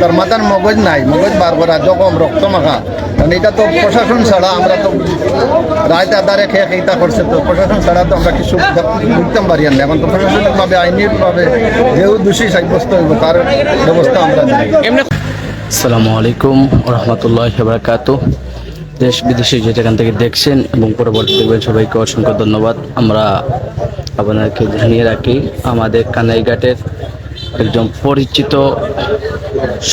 তার মাথার মগজ নাই, মগজ বারবার জখম, রক্ত মাখা। কারণ এটা তো প্রশাসন ছাড়া আমরা তো রায় আদারে খেয়ে খেয়ে করছে, তো প্রশাসন ছাড়া তো আমরা কিছু বুঝতাম পারি না। এখন তো প্রশাসনিকভাবে, আইনিভাবে যেও দোষী সাব্যস্ত হইব, তার ব্যবস্থা আমরা আসসালামু আলাইকুম রহমতুল্লাহ বারাকাতু দেশ বিদেশে যেখান থেকে দেখছেন এবং পরবর্তী দেখবেন সবাইকে অসংখ্য ধন্যবাদ। আমরা আপনাদেরকে জানিয়ে রাখি, আমাদের কানাইঘাটের একজন পরিচিত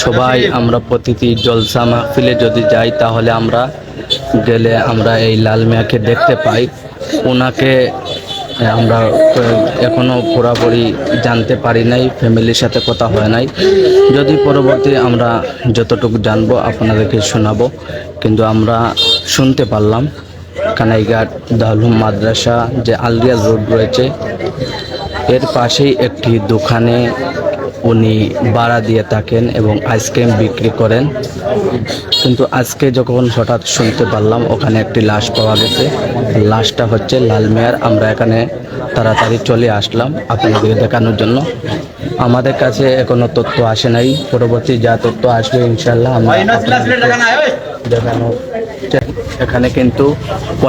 সবাই আমরা প্রতিটি জলসা মাহফিলে যদি যাই তাহলে আমরা গেলে আমরা এই লাল মিয়াকে দেখতে পাই। ওনাকে আমরা এখনও পুরোপুরি জানতে পারি নাই, ফ্যামিলির সাথে কথা হয় নাই। যদি পরবর্তী আমরা যতটুকু জানব, আপনাদেরকে শোনাবো। কিন্তু আমরা শুনতে পারলাম, কানাইঘাট দাহলুম মাদ্রাসা যে আলরিয়াল রোড রয়েছে, এর পাশেই একটি দোকানে উনি ভাড়া দিয়ে থাকেন এবং আইসক্রিম বিক্রি করেন। কিন্তু আজকে যখন হঠাৎ শুনতে পারলাম, ওখানে একটি লাশ পাওয়া গেছে। লাশটা হচ্ছে লাল মেয়ার। আমরা এখানে তাড়াতাড়ি চলে আসলাম আপনাদেরকে দেখানোর জন্য। আমাদের কাছে এখনও তথ্য আসে নাই। পরবর্তী যা তথ্য আসবে ইনশাল্লাহ আমরা দেখানো এখানে কিন্তু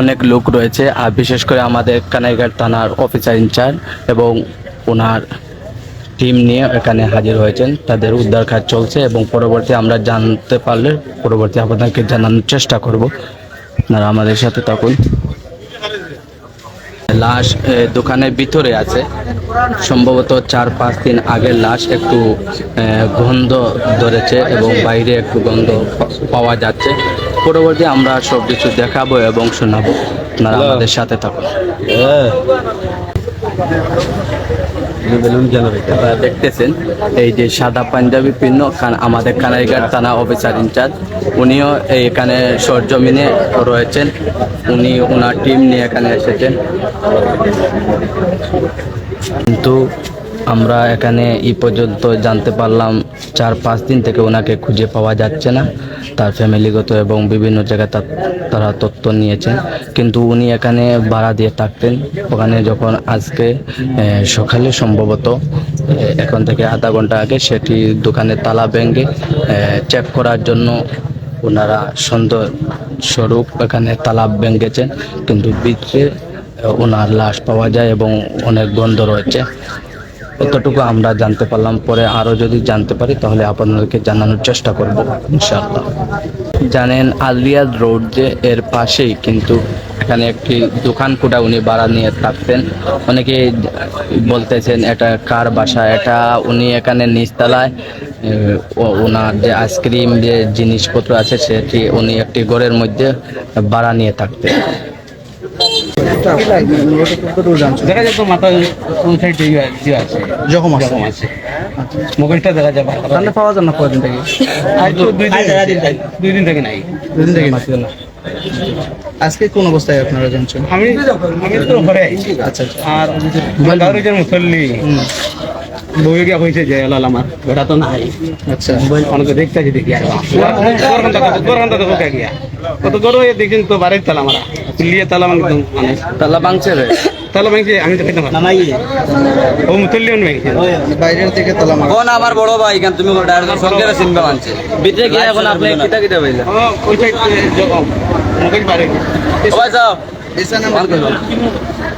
অনেক লোক রয়েছে আর বিশেষ করে আমাদের কানাইঘাট থানার অফিসার ইনচার্জ এবং ওনার টিম নিয়ে এখানে হাজির হয়েছেন। তাদের উদ্ধার কাজ চলছে এবং পরবর্তী আমরা জানতে পারলে পরবর্তী আপনাদেরকে জানানোর চেষ্টা করব। আপনারা আমাদের সাথে থাকুন। লাশ দোকানের ভিতরে আছে। সম্ভবত চার পাঁচ দিন আগে লাশ একটু গন্ধ ধরেছে এবং বাইরে একটু গন্ধ পাওয়া যাচ্ছে। পরবর্তী আমরা সব কিছু দেখাবো এবং শোনাবো। আপনারা আমাদের সাথে থাকুন। আপনারা দেখতেছেন এই যে সাদা পাঞ্জাবি পিন্ন আমাদের কানাইঘাট থানা অফিসার ইনচার্জ। উনিও এখানে সরজমিনে রয়েছেন। উনি ওনার টিম নিয়ে এখানে এসেছেন। কিন্তু আমরা এখানে এই পর্যন্ত জানতে পারলাম, চার পাঁচ দিন থেকে ওনাকে খুঁজে পাওয়া যাচ্ছে না। তার ফ্যামিলিগত এবং বিভিন্ন জায়গায় তার- তথ্য নিয়েছেন। কিন্তু উনি এখানে ভাড়া দিয়ে থাকতেন। ওখানে যখন আজকে সকালে সম্ভবত এখন থেকে আধা ঘণ্টা আগে সেটি দোকানের তালা ভেঙে চেক করার জন্য ওনারা সন্দেহ স্বরূপ এখানে তালা ভেঙেছেন। কিন্তু ভিতরে ওনার লাশ পাওয়া যায় এবং অনেক গন্ধ রয়েছে। এতটুকু আমরা জানতে পারলাম, পরে আরও যদি জানতে পারি তাহলে আপনাদেরকে জানানোর চেষ্টা করব, ইনশাআল্লাহ। জানেন আলিয়াদ রোড যে এর পাশেই কিন্তু এখানে একটি দোকান কোটা উনি ভাড়া নিয়ে থাকতেন। অনেকে বলতেছেন এটা কার বাসা? এটা উনি এখানে নিচতলায় ওনার যে আইসক্রিম যে জিনিসপত্র আছে সেটি উনি একটি ঘরের মধ্যে ভাড়া নিয়ে থাকতেন। দেখা যায় তো মাথা ওই সাইড দিয়ে আছে যখন জখম আছে। মোবাইলটা দেখা যায় তাহলে পাওয়া যায় না কদিন থেকে? দুই দিন দুই দিন থেকে নাই। দুদিন থেকে আজকে কোন অবস্থায় আপনারা জানছেন? আমি আমি তো ঘরে আচ্ছা আচ্ছা। আর মুসল্লি। বই গিয়া হয়েছে যে লাল আমার বেটা তো নাই। আচ্ছা। অনেকে দেখতে আছি দেখি আর। গরমটা দেখো কে গিয়া। কত গরম দেখছেন তো বাড়ির তালা মারা। লিয়ে তালা মানে মানে। তালা বাংছে রে। তালা ভাঙছে আমি তো খাইতে পারি ও অন্য ভাঙছে বাইরের থেকে তালা মারা। কোন আমার বড় ভাই কেন তুমি ডাইরেক্ট সরকারে চিনবে মানছে। ভিতরে গিয়ে এখন আপনি কিটা কিটা বললেন ও, ওই সাইড মুখে বাড়ি। সবাই যাও। এসা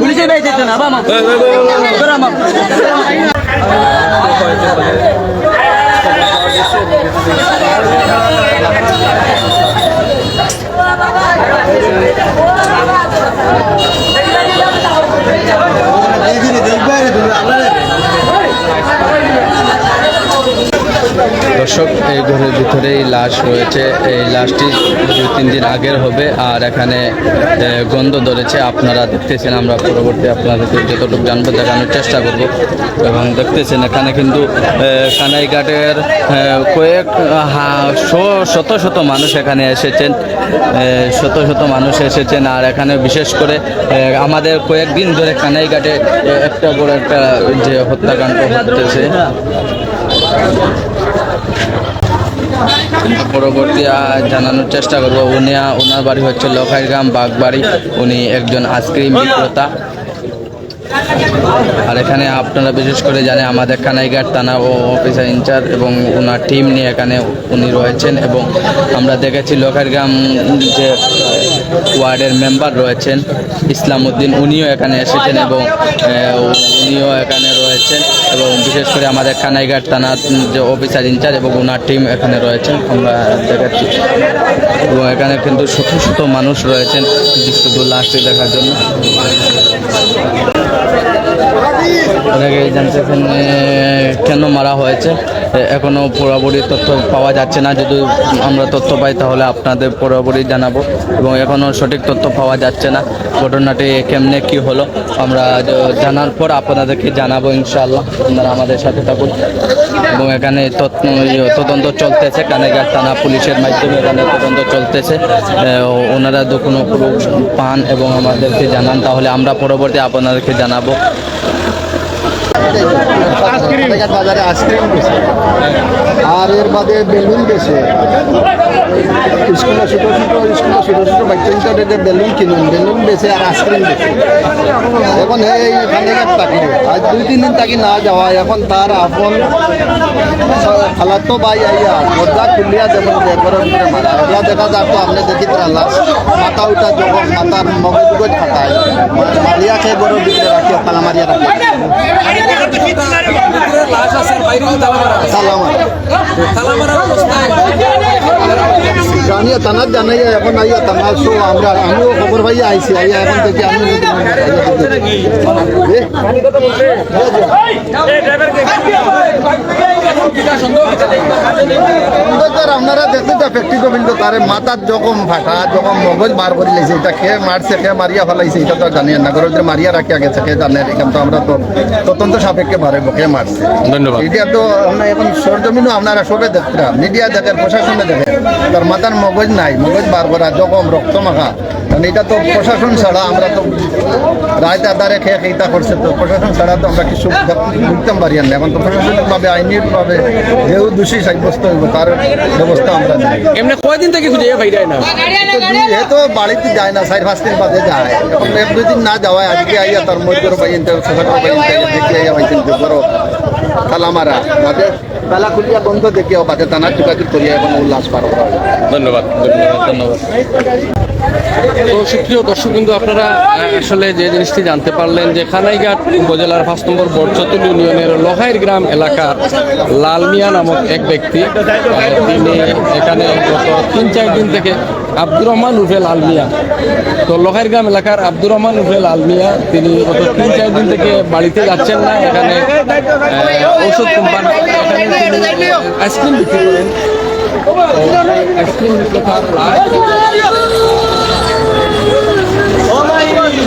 পুলিশে বেঁচেছে না বাবা দেখবে। দর্শক, এই ঘরের ভিতরেই লাশ রয়েছে। এই লাশটি দুই, তিন দিন আগের হবে, আর এখানে গন্ধ ধরেছে। আপনারা দেখতেছেন, আমরা পরবর্তী আপনাদেরকে যতটুকু জানব, দেখানোর চেষ্টা করব। এবং দেখতেছেন, এখানে কিন্তু কানাইঘাটের কয়েক শত শত মানুষ এখানে এসেছেন। শত শত মানুষ এসেছেন, আর এখানে বিশেষ করে আমাদের কয়েকদিন ধরে কানাইঘাটে একটা বড় একটা যে হত্যাকাণ্ড হতেছে পরবর্তী জানানোর চেষ্টা করব। উনি ওনার বাড়ি হচ্ছে লখাইগ্রাম বাগবাড়ি। উনি একজন আইসক্রিম বিক্রেতা। আর এখানে আপনারা বিশেষ করে জানে আমাদের কানাইঘাট থানা ও অফিসার ইনচার্জ এবং ওনার টিম নিয়ে এখানে উনি রয়েছেন এবং আমরা দেখেছি লোকারগ্রাম যে ওয়ার্ডের মেম্বার রয়েছেন ইসলাম উদ্দিন উনিও এখানে এসেছেন এবং উনিও এখানে রয়েছেন এবং বিশেষ করে আমাদের কানাইঘাট থানার যে অফিসার ইনচার্জ এবং ওনার টিম এখানে রয়েছেন। আমরা দেখাচ্ছি। এবং এখানে কিন্তু শত শত মানুষ রয়েছেন শুধু লাশটি দেখার জন্য। অনেকে জানতেছেন কেন মারা হয়েছে? এ, এখনও পুরোপুরি তথ্য পাওয়া যাচ্ছে না। যদি আমরা তথ্য পাই তাহলে আপনাদের পুরোপুরি জানাব। এবং এখনও সঠিক তথ্য পাওয়া যাচ্ছে না। ঘটনাটি কেমনে কি হলো আমরা জানার পর আপনাদেরকে জানাব ইনশাআল্লাহ। আপনারা আমাদের সাথে থাকুন। এবং এখানে তদন্ত চলতেছে। কানেগার থানা পুলিশের মাধ্যমে এখানে তদন্ত চলতেছে। ওনারা যদি কোনো পান এবং আমাদেরকে জানান তাহলে আমরা পরবর্তী আপনাদেরকে জানাব। কানাইঘাট বাজারে আইসক্রিম বেছে আর এর বাদে বেলুন বেছে স্কুলে ছোটো ছোটো স্কুলে ছোটো ছোটো বাচ্চা যে বেলুন কিনুন বেলুন বেছে আর আইসক্রিম বেছে এখন এই এখানে থাকি আজ দুই তিন দিন থাকি না যাওয়া এখন তার আপন খালাতো ভাই আইয়া দরজা খুলিয়া যেমন একবারের ভিতরে মারা এগুলা দেখা যাক তো আপনি দেখি তারা লাশ মাথা উঠা যখন মাথার মগজ উগজ খাটায় মারিয়া খেয়ে গরুর ভিতরে রাখিয়া তালা মারিয়া রাখে সালাম জানিয়া তানার জানাইয়া এখন আইয়া তানার শো আমরা আমিও খবর পাইয়া আইছি আইয়া এখন থেকে আমি সুন্দর আপনারা দেখতে তো ফ্যাক্টরি গোবিন্দ তারে মাথার জখম ফাটা জখম মগজ বার করে লাইছে। এটা খেয়ে মারছে খেয়ে মারিয়া ফেলাইছে এটা তো জানি না। ভিতরে মারিয়া রাখিয়া গেছে খেয়ে জানে এখান তো আমরা তো তদন্ত সাপেক্ষে মারে খেয়ে মারছে। ধন্যবাদ। এটা তো আমরা এখন সরজমিনও আপনারা সবে দেখতে মিডিয়া দেখেন প্রশাসনে দেখেন। তার মাথার মগজ নাই মগজ বার করা জখম রক্ত মাখা। কারণ এটা তো প্রশাসন ছাড়া আমরা তো রায় আদারে খেয়ে খেইতা করছে তো প্রশাসন ছাড়া তো আমরা কিছু বুঝতাম পারি না। এখন তো প্রশাসনিকভাবে আইনিভাবে যেও দোষী সাব্যস্ত হইব তার ব্যবস্থা আমরা নেই এমনি কয়দিন থেকে খুঁজে বাইরে না? এ তো বাড়িতে যায় না চার পাঁচ দিন বাদে যায়। এখন এক দুই দিন না যাওয়ায় আজকে আইয়া তার মধ্যে পাইন দেখি আইয়া তো বড় কালামারা বাদে তালা খুলিয়া বন্ধ দেখিও বাদে টানা যোগাযোগ করিয়া এখন উল্লাস পার হয়। ধন্যবাদ ধন্যবাদ। তো সুপ্রিয় দর্শক কিন্তু আপনারা আসলে যে জিনিসটি জানতে পারলেন যে খানাইঘাট উপজেলার পাঁচ নম্বর বরচতুল ইউনিয়নের লোহাইর গ্রাম এলাকার লালমিয়া নামক এক ব্যক্তি তিনি এখানে গত তিন, চার দিন থেকে আব্দুর রহমান উর্ফে লাল মিয়া তো লোহাইর গ্রাম এলাকার আব্দুর রহমান উর্ফে লাল মিয়া তিনি গত তিন, চার দিন থেকে বাড়িতে যাচ্ছেন না, এখানে ঔষধ কোম্পানি আইসক্রিম বিক্রি করেন। আইসক্রিম বিক্রেতার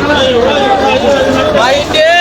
লাশ